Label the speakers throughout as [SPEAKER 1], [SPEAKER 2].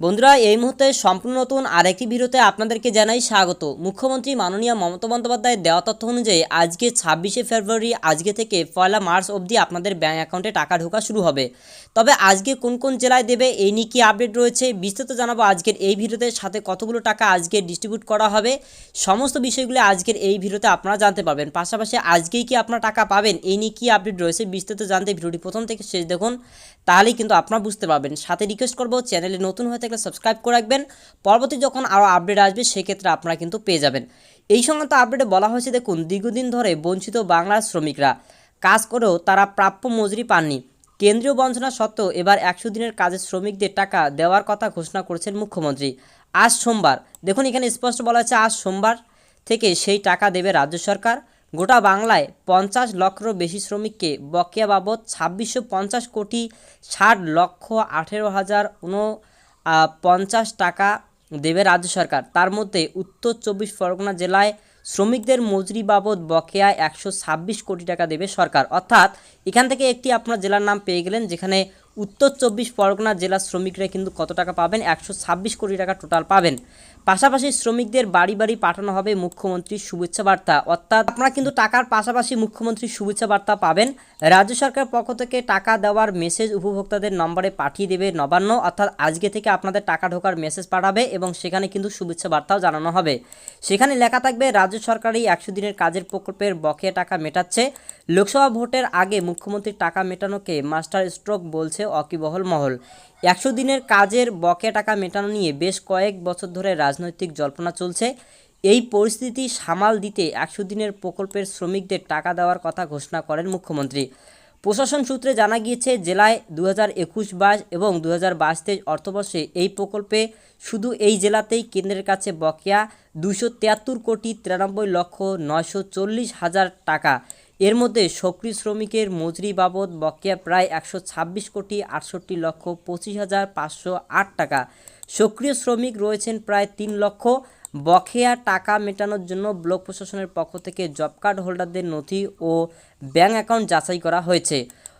[SPEAKER 1] বন্ধুরা, এই মুহূর্তে সম্পূর্ণ নতুন আরেকটি ভিডিওতে আপনাদেরকে জানাই স্বাগত। মুখ্যমন্ত্রী মাননীয় মমতা বন্দ্যোপাধ্যায়ের দেওয়া তথ্য অনুযায়ী আজকে ছাব্বিশে ফেব্রুয়ারি, আজকে থেকে পয়লা মার্চ অবধি আপনাদের ব্যাঙ্ক অ্যাকাউন্টে টাকা ঢোকা শুরু হবে। তবে আজকে কোন কোন জেলায় দেবে, এই নিয়ে কী আপডেট রয়েছে, বিস্তারিত জানাব আজকের এই ভিডিওতে। সাথে কতগুলো টাকা আজকে ডিস্ট্রিবিউট করা হবে, সমস্ত বিষয়গুলো আজকের এই ভিডিওতে আপনারা জানতে পারবেন। পাশাপাশি আজকেই কি আপনারা টাকা পাবেন, এই নিয়ে কী আপডেট রয়েছে, বিস্তারিত জানতে ভিডিওটি প্রথম থেকে শেষ দেখুন, তাহলেই কিন্তু আপনারা বুঝতে পারবেন। সাথে রিকোয়েস্ট করব, চ্যানেলে নতুন হয়ে থাকলে সাবস্ক্রাইব করে রাখবেন। পরবর্তী যখন আরও আপডেট আসবে, সেক্ষেত্রে আপনারা কিন্তু পেয়ে যাবেন। এই সংক্রান্ত আপডেটে বলা হয়েছে, দেখুন, দীর্ঘদিন ধরে বঞ্চিত বাংলার শ্রমিকরা। কাজ করেও তারা প্রাপ্য মজুরি পাননি। কেন্দ্রীয় বঞ্চনা সত্ত্বেও এবার একশো দিনের কাজের শ্রমিকদের টাকা দেওয়ার কথা ঘোষণা করেছেন মুখ্যমন্ত্রী। আজ সোমবার, দেখুন, এখানে স্পষ্ট বলা হয়েছে, আজ সোমবার থেকে সেই টাকা দেবে রাজ্য সরকার। গোটা বাংলায় পঞ্চাশ লক্ষেরও বেশি শ্রমিককে বকেয়া বাবদ ছাব্বিশশো কোটি ষাট লক্ষ আঠেরো হাজার পঞ্চাশ টাকা দেবে রাজ্য সরকার। তার মধ্যে উত্তর চব্বিশ পরগনা জেলায় শ্রমিকদের মজুরি বাবদ বকেয়া একশো ছাব্বিশ কোটি টাকা দেবে সরকার। অর্থাৎ এখান থেকে একটি আপনার জেলার নাম পেয়ে গেলেন, যেখানে উত্তর চব্বিশ পরগনা জেলার শ্রমিকরা কিন্তু কত টাকা পাবেন? একশো ছাব্বিশ কোটি টাকা টোটাল পাবেন। পাশাপাশি শ্রমিকদের বাড়ি বাড়ি পাঠানো হবে মুখ্যমন্ত্রীর শুভেচ্ছা বার্তা অর্থাৎ আপনারা কিন্তু টাকার পাশাপাশি মুখ্যমন্ত্রীর শুভেচ্ছা বার্তা পাবেন। রাজ্য সরকার পক্ষ থেকে টাকা দেওয়ার মেসেজ উপভোক্তাদের নম্বরে পাঠিয়ে দেবে নবান্ন। অর্থাৎ আজকে থেকে আপনাদের টাকা ঢোকার মেসেজ পাঠাবে এবং সেখানে কিন্তু শুভেচ্ছা বার্তাও জানানো হবে। সেখানে লেখা থাকবে, রাজ্য সরকারই একশো দিনের কাজের প্রকল্পের বকেয়া টাকা মেটাচ্ছে। লোকসভা ভোটের আগে মুখ্যমন্ত্রীর টাকা মেটানোকে মাস্টার স্ট্রোক বলছে অকিবহল মহল একশো দিনের কাজের বকেয়া টাকা মেটানো নিয়ে বেশ কয়েক বছর ধরে রাজনৈতিক জল্পনা চলছে। এই পরিস্থিতি সামাল দিতে একশো দিনের প্রকল্পের শ্রমিকদের টাকা দেওয়ার কথা ঘোষণা করেন মুখ্যমন্ত্রী। প্রশাসন সূত্রে জানা গিয়েছে জেলায় দু হাজার একুশ বাইশ এবং দু হাজার বাইশ তেইশ অর্থবর্ষে এই প্রকল্পে শুধু এই জেলাতেই কেন্দ্রের কাছে বকেয়া দুশো তিয়াত্তর কোটি তিরানব্বই লক্ষ নয়শো চল্লিশ হাজার টাকা এর মধ্যে সক্রিয় শ্রমিকের মজুরি বাবদ বকেয়া প্রায় একশো ছাব্বিশ কোটি আটষট্টি লক্ষ পঁচিশ হাজার পাঁচশো আট টাকা। সক্রিয় শ্রমিক রয়েছেন প্রায় তিন লক্ষ। বকেয়া টাকা মেটানোর জন্য ব্লক প্রশাসনের পক্ষ থেকে জব কার্ড হোল্ডারদের নথি ও ব্যাঙ্ক অ্যাকাউন্ট যাচাই করা হয়েছে।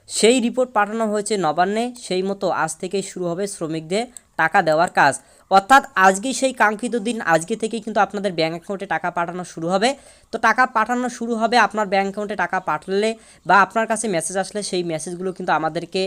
[SPEAKER 1] সেই রিপোর্ট পাঠানো হয়েছে নবান্নে। সেই মতো আজ থেকেই শুরু হবে শ্রমিকদের টাকা দেওয়ার কাজ। অর্থাৎ আজকেই সেই কাঙ্ক্ষিত দিন, আজকে থেকেই কিন্তু আপনাদের ব্যাঙ্ক অ্যাকাউন্টে টাকা পাঠানো শুরু হবে। তো টাকা পাঠানো শুরু হবে আপনার ব্যাঙ্ক অ্যাকাউন্টে টাকা পাঠালে বা আপনার কাছে মেসেজ আসলে সেই মেসেজগুলো কিন্তু আমাদেরকে,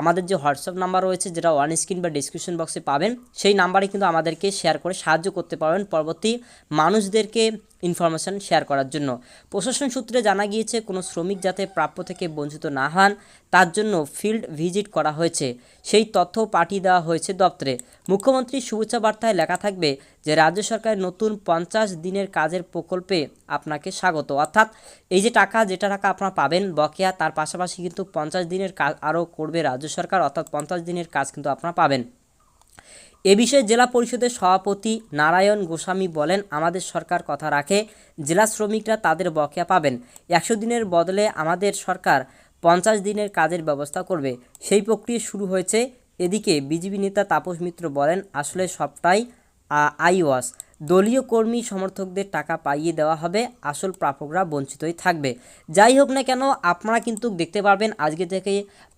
[SPEAKER 1] আমাদের যে হোয়াটসঅ্যাপ নাম্বার রয়েছে যেটা ওয়ান স্ক্রিন বা ডিসক্রিপশন বক্সে পাবেন, সেই নাম্বারে কিন্তু আমাদেরকে শেয়ার করে সাহায্য করতে পারবেন পরবর্তী মানুষদেরকে ইনফরমেশান শেয়ার করার জন্য। প্রশাসন সূত্রে জানা গিয়েছে, কোনো শ্রমিক যাতে প্রাপ্য থেকে বঞ্চিত না হন, তার জন্য ফিল্ড ভিজিট করা হয়েছে। সেই তথ্য পাঠিয়ে দেওয়া হয়েছে দপ্তরে। মুখ্যমন্ত্রী শুভেচ্ছা বার্তায় লেখা থাকবে যে রাজ্য সরকারের নতুন পঞ্চাশ দিনের কাজের প্রকল্পে আপনাকে স্বাগত। অর্থাৎ এই যে টাকা, যেটা টাকা আপনারা পাবেন বকেয়া, তার পাশাপাশি কিন্তু পঞ্চাশ দিনের কাজ আরও করবে রাজ্য সরকার, অর্থাৎ পঞ্চাশ দিনের কাজ কিন্তু আপনারা পাবেন। এ বিষয়ে জেলা পরিষদের সভাপতি নারায়ণ গোস্বামী বলেন, আমাদের সরকার কথা রাখে, জেলা শ্রমিকরা তাদের বকেয়া পাবেন। একশো দিনের বদলে আমাদের সরকার পঞ্চাশ দিনের কাজের ব্যবস্থা করবে। সেই প্রক্রিয়া শুরু হয়েছে এদিকে বিজেপি নেতা তাপস মিত্র বলেন, আসলে সবটাই আইওয়াস দলীয় কর্মী সমর্থকদের টাকা পাইয়ে দেওয়া হবে, আসল প্রাপকরা বঞ্চিতই থাকবে। যাই হোক না কেন, আপনারা কিন্তু দেখতে পারবেন, আজকে থেকে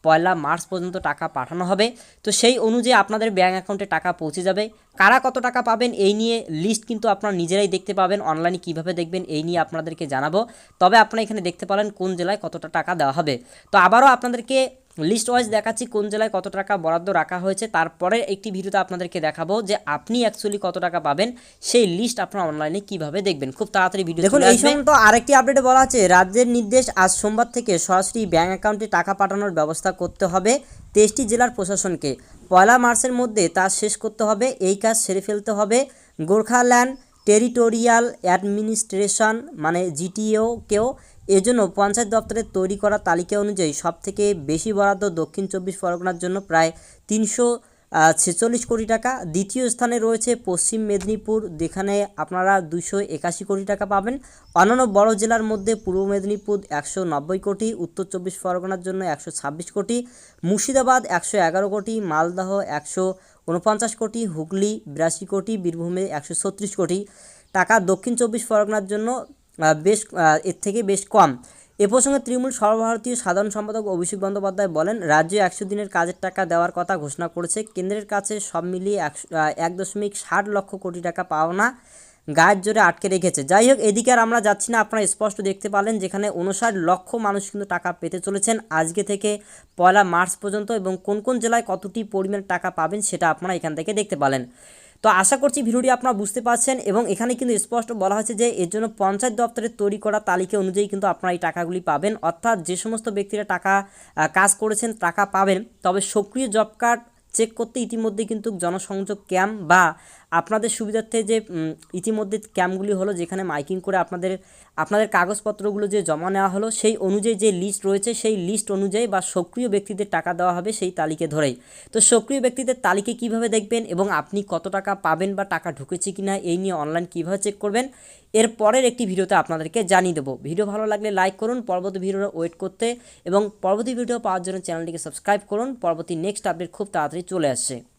[SPEAKER 1] পয়লা মার্চ পর্যন্ত টাকা পাঠানো হবে। তো সেই অনুযায়ী আপনাদের ব্যাঙ্ক অ্যাকাউন্টে টাকা পৌঁছে যাবে। কারা কত টাকা পাবেন, এই নিয়ে লিস্ট কিন্তু আপনারা নিজেরাই দেখতে পাবেন, অনলাইনে কীভাবে দেখবেন, এই নিয়ে আপনাদেরকে জানাব। তবে আপনারা এখানে দেখতে পারেন, কোন জেলায় কতটা টাকা দেওয়া হবে। তো আবারও আপনাদেরকে লিস্ট ওয়াইজ দেখাচ্ছি কোন জেলায় কত টাকা বরাদ্দ রাখা হয়েছে। তারপরে একটি ভিডিওতে আপনাদেরকে দেখাবো যে আপনি অ্যাকচুয়ালি কত টাকা পাবেন। সেই লিস্ট আপনারা অনলাইনে কীভাবে দেখবেন? খুব তাড়াতাড়ি ভিডিও দেখুন এই সময় তো আরেকটি আপডেটে বলা আছে রাজ্যের নির্দেশ আজ সোমবার থেকে সরাসরি ব্যাঙ্ক অ্যাকাউন্টে টাকা পাঠানোর ব্যবস্থা করতে হবে তেইশটি জেলার প্রশাসনকে। পয়লা মার্চের মধ্যে তা শেষ করতে হবে এই কাজ সেরে ফেলতে হবে। গোর্খাল্যান্ড টেরিটোরিয়াল অ্যাডমিনিস্ট্রেশন মানে জিটিওকেও এজন্য পঞ্চায়েত দপ্তরের তৈরি করা তালিকা অনুযায়ী সবথেকে বেশি বরাদ্দ দক্ষিণ চব্বিশ পরগনার জন্য প্রায় তিনশো ছেচল্লিশ কোটি টাকা। দ্বিতীয় স্থানে রয়েছে পশ্চিম মেদিনীপুর। যেখানে আপনারা দুশো একাশি কোটি টাকা পাবেন। অন্যান্য বড় জেলার মধ্যে পূর্ব মেদিনীপুর একশো নব্বই কোটি, উত্তর চব্বিশ পরগনার জন্য একশো ছাব্বিশ কোটি, মুর্শিদাবাদ একশো এগারো কোটি, মালদহ একশো উনপঞ্চাশ কোটি, হুগলি বিরাশি কোটি, বীরভূমে একশো ছত্রিশ কোটি। টাকা দক্ষিণ চব্বিশ পরগনার জন্য বেশ এর থেকে বেশ কম। এ প্রসঙ্গে তৃণমূল সর্বভারতীয় সাধারণ সম্পাদক অভিষেক বন্দ্যোপাধ্যায় বলেন, রাজ্যে একশো দিনের কাজের টাকা দেওয়ার কথা ঘোষণা করেছে। কেন্দ্রের কাছে সব মিলিয়ে একশো এক দশমিক ষাট লক্ষ কোটি টাকা পাওনা গায়ের জোরে আটকে রেখেছে। যাই হোক, এদিকে আর আমরা যাচ্ছি না। আপনারা স্পষ্ট দেখতে পারলেন যেখানে উনষাট লক্ষ মানুষ কিন্তু টাকা পেতে চলেছেন। আজকে থেকে পয়লা মার্চ পর্যন্ত এবং কোন কোন জেলায় কতটি পরিমাণ টাকা পাবেন সেটা আপনারা এখান থেকে দেখতে পালেন তো আশা করছি ভিডিওটি আপনারা বুঝতে পারছেন এবং এখানে কিন্তু স্পষ্ট বলা হয়েছে যে এর জন্য পঞ্চায়েত দপ্তরের তৈরি করা তালিকা অনুযায়ী কিন্তু আপনারা এই টাকাগুলি পাবেন। অর্থাৎ যে সমস্ত ব্যক্তিরা টাকা কাজ করেছেন টাকা পাবেন, তবে সক্রিয় জব কার্ড চেক করতে ইতিমধ্যে কিন্তু জনসংযোগ ক্যাম্প বা আপনাদের সুবিধার্থে যে ইতিমধ্যে ক্যাম্পগুলি হলো যেখানে মাইকিং করে আপনাদের আপনাদের কাগজপত্রগুলো যে জমা নেওয়া হলো, সেই অনুযায়ী যে লিস্ট রয়েছে, সেই লিস্ট অনুযায়ী বা সক্রিয় ব্যক্তিদের টাকা দেওয়া হবে সেই তালিকা ধরেই। তো সক্রিয় ব্যক্তিদের তালিকা কীভাবে দেখবেন এবং আপনি কত টাকা পাবেন বা টাকা ঢুকেছে কি না এই নিয়ে অনলাইন কীভাবে চেক করবেন, এর পরের একটি ভিডিওতে আপনাদেরকে জানিয়ে দেবো। ভিডিও ভালো লাগলে লাইক করুন, পরবর্তী ভিডিও ওয়েট করতে এবং পরবর্তী ভিডিও পাওয়ার জন্য চ্যানেলটিকে সাবস্ক্রাইব করুন, পরবর্তী নেক্সট আপডেট খুব তাড়াতাড়ি চলে আসছে।